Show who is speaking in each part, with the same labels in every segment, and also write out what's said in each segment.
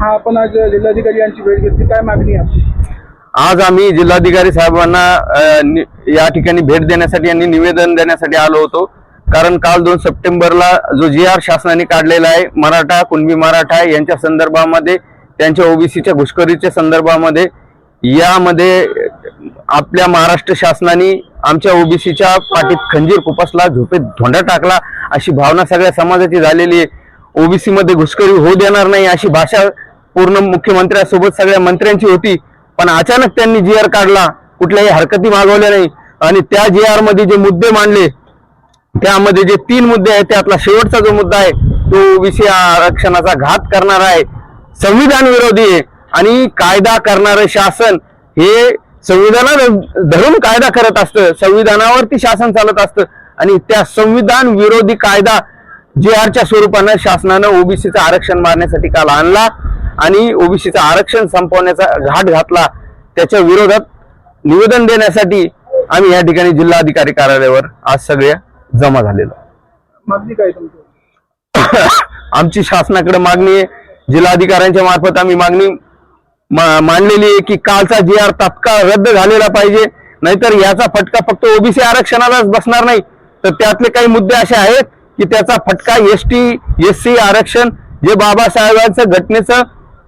Speaker 1: हा आपण आज जिल्हाधिकारी यांची भेट घेतली. काय मागणी आहे
Speaker 2: आज आम्ही जिल्हाधिकारी साहेबांना या ठिकाणी भेट देण्यासाठी आणि निवेदन देण्यासाठी आलो होतो. कारण काल दोन सप्टेंबरला जो जी आर शासनाने काढलेला आहे मराठा कुणबी मराठा यांच्या संदर्भामध्ये त्यांच्या ओबीसीच्या घुसखोरीच्या संदर्भामध्ये यामध्ये आपल्या महाराष्ट्र शासनाने आमच्या ओबीसीच्या पाठीत खंजीर कुपासला झोपेत धोंडा टाकला अशी भावना सगळ्या समाजाची झालेली आहे. ओबीसीमध्ये घुसखोरी होऊ देणार नाही अशी भाषा पूर्ण मुख्यमंत्र्यांसोबत सगळ्या मंत्र्यांची होती पण अचानक त्यांनी जी आर काढला. कुठल्याही हरकती मागवल्या नाही. आणि त्या जी आरमध्ये जे मुद्दे मांडले त्यामध्ये जे तीन मुद्दे आहेत त्यातला शेवटचा जो मुद्दा आहे तो ओबीसी आरक्षणाचा घात करणारा आहे. संविधान विरोधी आहे. आणि कायदा करणारं शासन हे संविधानाला धरून कायदा करत असतं. संविधानावरती शासन चालत असतं. आणि त्या संविधान विरोधी कायदा जे आरच्या स्वरूपानं शासनानं ओबीसीचं आरक्षण मारण्यासाठी काल आणला. आणि ओबीसीचं आरक्षण संपवण्याचा घाट घातला त्याच्या विरोधात निवेदन देण्यासाठी आम्ही या ठिकाणी जिल्हाधिकारी कार्यालयावर आज सगळे जमा झालेलो. आमची शासनाकडे मागणी आहे. जिल्हाधिकाऱ्यांच्या मार्फत आम्ही मागणी मांडलेली आहे की कालचा जी आर तात्काळ रद्द झालेला पाहिजे नाहीतर याचा फटका फक्त ओबीसी आरक्षणालाच बसणार नाही. तर त्यातले काही मुद्दे असे आहेत की त्याचा फटका एस टी एस सी आरक्षण जे बाबासाहेबांचं घटनेचं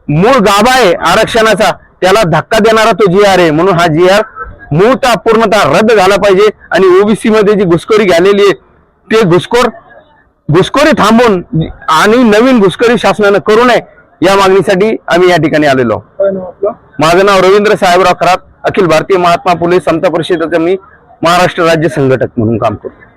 Speaker 2: मूळ गाभा आहे आरक्षणाचा. त्याला धक्का देणारा तो जी आर आहे. म्हणून हा जी आर मूळतः पूर्णतः रद्द झाला पाहिजे आणि ओबीसी मध्ये जी घुसखोरी झालेली आहे ते घुसखोर घुसखोरी थांबवून आणि नवीन घुसखोरी शासनानं करू नये या मागणीसाठी आम्ही या ठिकाणी आलेलो माझं नाव रवींद्र साहेबराव खरात अखिल भारतीय महात्मा फुले समता परिषदेचा मी महाराष्ट्र राज्य संघटक म्हणून काम करतो.